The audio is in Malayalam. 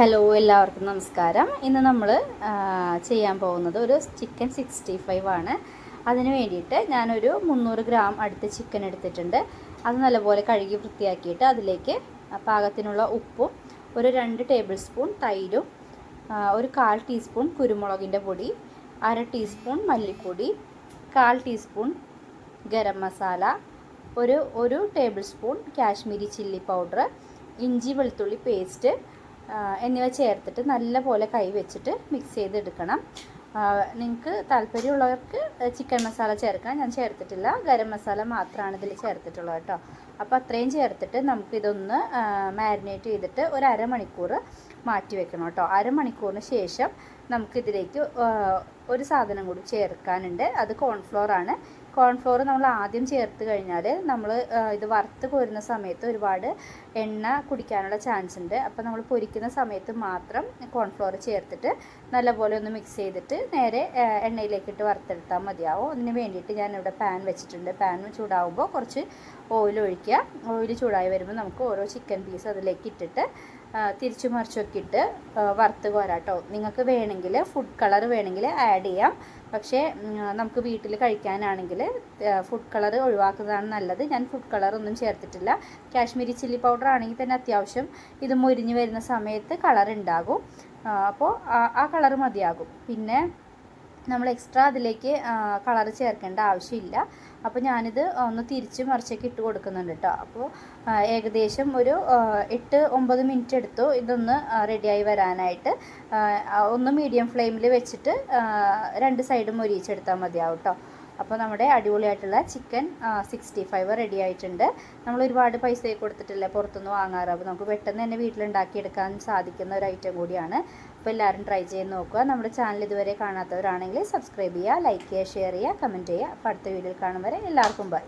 ഹലോ എല്ലാവർക്കും നമസ്കാരം. ഇന്ന് നമ്മൾ ചെയ്യാൻ പോകുന്നത് ഒരു ചിക്കൻ സിക്സ്റ്റി ഫൈവ് ആണ്. അതിന് വേണ്ടിയിട്ട് ഞാനൊരു മുന്നൂറ് ഗ്രാം അടുത്ത് ചിക്കൻ എടുത്തിട്ടുണ്ട്. അത് നല്ലപോലെ കഴുകി വൃത്തിയാക്കിയിട്ട് അതിലേക്ക് പാകത്തിനുള്ള ഉപ്പും ഒരു രണ്ട് ടേബിൾ സ്പൂൺ തൈരും ഒരു കാൽ ടീസ്പൂൺ കുരുമുളകിന്റെ പൊടി അര ടീസ്പൂൺ മല്ലിപ്പൊടി കാൽ ടീസ്പൂൺ ഗരം മസാല ഒരു ഒരു tablespoon Kashmiri chilli powder ഇഞ്ചി വെളുത്തുള്ളി പേസ്റ്റ് എന്നിവ ചേർത്തിട്ട് നല്ലപോലെ കൈ വെച്ചിട്ട് മിക്സ് ചെയ്തെടുക്കണം. നിങ്ങൾക്ക് താല്പര്യമുള്ളവർക്ക് ചിക്കൻ മസാല ചേർക്കാം ഞാൻ ചേർത്തിട്ടില്ല. ഗരം മസാല മാത്രമാണ് ഇതിൽ ചേർത്തിട്ടുള്ളത് കേട്ടോ. അപ്പോൾ അത്രയും ചേർത്തിട്ട് നമുക്കിതൊന്ന് മാരിനേറ്റ് ചെയ്തിട്ട് ഒരു അരമണിക്കൂർ മാറ്റി വെക്കണം കേട്ടോ. അരമണിക്കൂറിന് ശേഷം നമുക്കിതിലേക്ക് ഒരു സാധനം കൂടി ചേർക്കാനുണ്ട്. അത് കോൺഫ്ലോർ ആണ്. കോൺഫ്ലോർ നമ്മൾ ആദ്യം ചേർത്ത് കഴിഞ്ഞാൽ നമ്മൾ ഇത് വറുത്ത് കോരുന്ന സമയത്ത് ഒരുപാട് എണ്ണ കുടിക്കാനുള്ള ചാൻസ് ഉണ്ട്. അപ്പോൾ നമ്മൾ പൊരിക്കുന്ന സമയത്ത് മാത്രം കോൺഫ്ലോർ ചേർത്തിട്ട് നല്ലപോലെ ഒന്ന് മിക്സ് ചെയ്തിട്ട് നേരെ എണ്ണയിലേക്കിട്ട് വറുത്തെടുത്താൽ മതിയാവും. അതിന് വേണ്ടിയിട്ട് ഞാൻ ഞാനിവിടെ പാൻ വെച്ചിട്ടുണ്ട്. പാൻ ചൂടാവുമ്പോൾ കുറച്ച് ഓയിൽ ഒഴിക്കുക. ഓയിൽ ചൂടായി വരുമ്പോൾ നമുക്ക് ഓരോ ചിക്കൻ പീസ് അതിലേക്ക് ഇട്ടിട്ട് തിരിച്ചു മറിച്ചൊക്കെ ഇട്ട് വറുത്ത് കോരാട്ടോ നിങ്ങൾക്ക് വേണമെങ്കിൽ ഫുഡ് കളർ വേണമെങ്കിൽ ആഡ് ചെയ്യാം. പക്ഷേ നമുക്ക് വീട്ടിൽ കഴിക്കാനാണെങ്കിൽ ഫുഡ് കളർ ഒഴിവാക്കുന്നതാണ് നല്ലത്. ഞാൻ ഫുഡ് കളർ ഒന്നും ചേർത്തിട്ടില്ല. കാശ്മീരി ചില്ലി പൗഡർ ആണെങ്കിൽ തന്നെ അത്യാവശ്യം ഇത് മുരിഞ്ഞ് വരുന്ന സമയത്ത് കളർ ഉണ്ടാകും. അപ്പോൾ ആ കളർ മതിയാകും. പിന്നെ നമ്മൾ എക്സ്ട്രാ അതിലേക്ക് കളർ ചേർക്കേണ്ട ആവശ്യമില്ല. അപ്പോൾ ഞാനിത് ഒന്ന് തിരിച്ച് മറിച്ചൊക്കെ ഇട്ട് കൊടുക്കുന്നുണ്ട് കേട്ടോ അപ്പോൾ ഏകദേശം ഒരു എട്ട് ഒമ്പത് മിനിറ്റ് എടുത്തു ഇതൊന്ന് റെഡിയായി വരാനായിട്ട്. ഒന്ന് മീഡിയം ഫ്ലെയിമിൽ വെച്ചിട്ട് രണ്ട് സൈഡും മൊരിയിച്ചെടുത്താൽ മതിയാവും കേട്ടോ അപ്പോൾ നമ്മുടെ അടിപൊളിയായിട്ടുള്ള ചിക്കൻ സിക്സ്റ്റി ഫൈവ് റെഡി ആയിട്ടുണ്ട്. നമ്മൾ ഒരുപാട് പൈസ കൊടുത്തിട്ടില്ല പുറത്തുനിന്ന് വാങ്ങാറ്? അപ്പോൾ നമുക്ക് പെട്ടെന്ന് തന്നെ വീട്ടിലുണ്ടാക്കിയെടുക്കാൻ സാധിക്കുന്ന ഒരു ഐറ്റം കൂടിയാണ്. അപ്പോൾ എല്ലാവരും ട്രൈ ചെയ്ത് നോക്കുക. നമ്മുടെ ചാനൽ ഇതുവരെ കാണാത്തവരാണെങ്കിൽ സബ്സ്ക്രൈബ് ചെയ്യുക ലൈക്ക് ചെയ്യുക ഷെയർ ചെയ്യുക കമന്റ് ചെയ്യുക. അപ്പോൾ അടുത്ത വീഡിയോയിൽ കാണും വരെ എല്ലാവർക്കും ബൈ